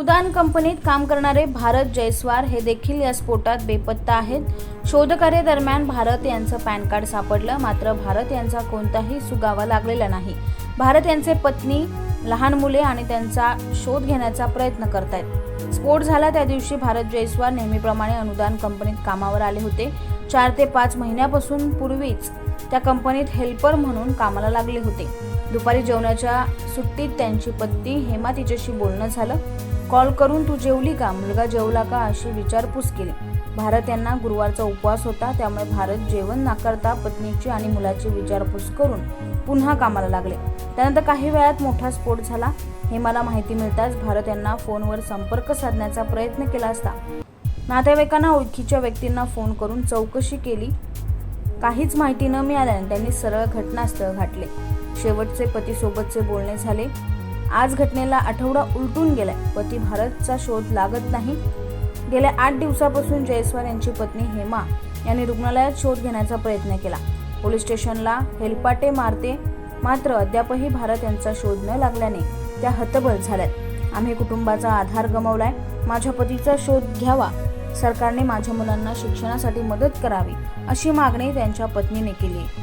अनुदान कंपनीत काम करणारे भारत जयस्वार हे देखील या स्फोटात बेपत्ता आहेत. शोधकार्यादरम्यान भारत यांचं पॅन कार्ड सापडलं मात्र भारत यांचा कोणताही सुगावा लागलेला नाही. भारत यांचे पत्नी लहान मुले आणि त्यांचा शोध घेण्याचा प्रयत्न करतायत. स्फोट झाला त्या दिवशी भारत जयस्वार नेहमीप्रमाणे अनुदान कंपनीत कामावर आले होते. चार ते पाच महिन्यापासून पूर्वीच त्या कंपनीत हेल्पर म्हणून कामाला लागले होते. दुपारी जेवणाच्या सुट्टीत त्यांची पत्नी हेमा तिच्याशी बोलणं झालं. कॉल करून तू जेवली का? मुलगा जेवला का? अशी विचारपूस केली. भारत यांना गुरुवारचा उपवास होता त्यामुळे भारत जेवण नाकारता पत्नीची आणि मुलाची विचारपूस करून पुन्हा कामाला लागले. त्यानंतर काही वेळात मोठा स्फोट झाला. हे मला माहिती मिळताच भारत यांना फोनवर संपर्क साधण्याचा प्रयत्न केला असता. नातेवाईकांना ओळखीच्या व्यक्तींना फोन करून चौकशी केली. काहीच माहिती न मिळाल्याने त्यांनी सरळ घटनास्थळ गाठले. शेवटचे पतीसोबतचे बोलणे झाले. आज घटनेला आठवडा उलटून गेलाय. पती भारतचा शोध लागत नाही. गेल्या आठ दिवसापासून जयस्वाल यांची पत्नी हेमा यांनी रुग्णालयात शोध घेण्याचा प्रयत्न केला. पोलीस स्टेशनला हेलपाटे मारते मात्र अद्यापही भारत यांचा शोध न लागल्याने त्या हतबल झाल्यात. आम्ही कुटुंबाचा आधार गमावलाय. माझ्या पतीचा शोध घ्यावा. सरकारने माझ्या मुलांना शिक्षणासाठी मदत करावी अशी मागणी त्यांच्या पत्नीने केली.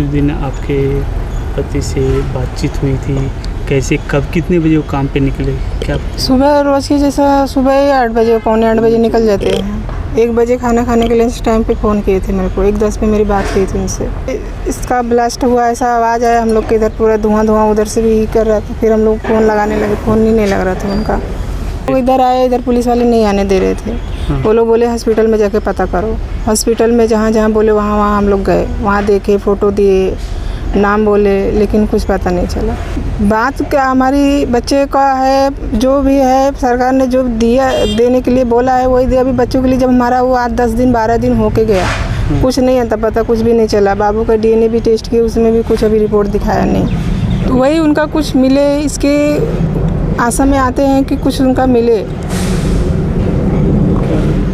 उस दिन आपके पति से बातचीत हुई थी, कैसे, कब, कितने बजे वो काम पे निकले? क्या सुबह रोज़ की जैसा सुबह आठ बजे, पौने आठ बजे निकल जाते हैं। एक बजे खाना खाने के लिए इस टाइम पे फ़ोन किए थे मेरे को, एक दस पे मेरी बात हुई थी उनसे। इसका ब्लास्ट हुआ, ऐसा आवाज़ आया, हम लोग के इधर पूरा धुआँ धुआँ उधर से भी कर रहा था, फिर हम लोग फ़ोन लगाने लगे फ़ोन ही नहीं लग रहा था उनका। वो इधर आए, इधर पुलिस वाले नहीं आने दे रहे थे। वो लोग बोले, हॉस्पिटल में जाके पता करो। हॉस्पिटल में जहाँ जहाँ बोले, वहाँ वहाँ हम लोग गए। वहाँ देखे, फ़ोटो दिए, नाम बोले, लेकिन कुछ पता नहीं चला। बात क्या, हमारी बच्चे का है, जो भी है, सरकार ने जो दिया, देने के लिए बोला है, वही दिया। अभी बच्चों के लिए जब हमारा वो आठ दस दिन, बारह दिन होके गया, कुछ नहीं आता, पता कुछ भी नहीं चला। बाबू का डीएनए भी टेस्ट किया उसमें भी कुछ अभी रिपोर्ट दिखाया नहीं। तो वही उनका कुछ मिले, इसके आशा में आते हैं कि कुछ उनका मिले।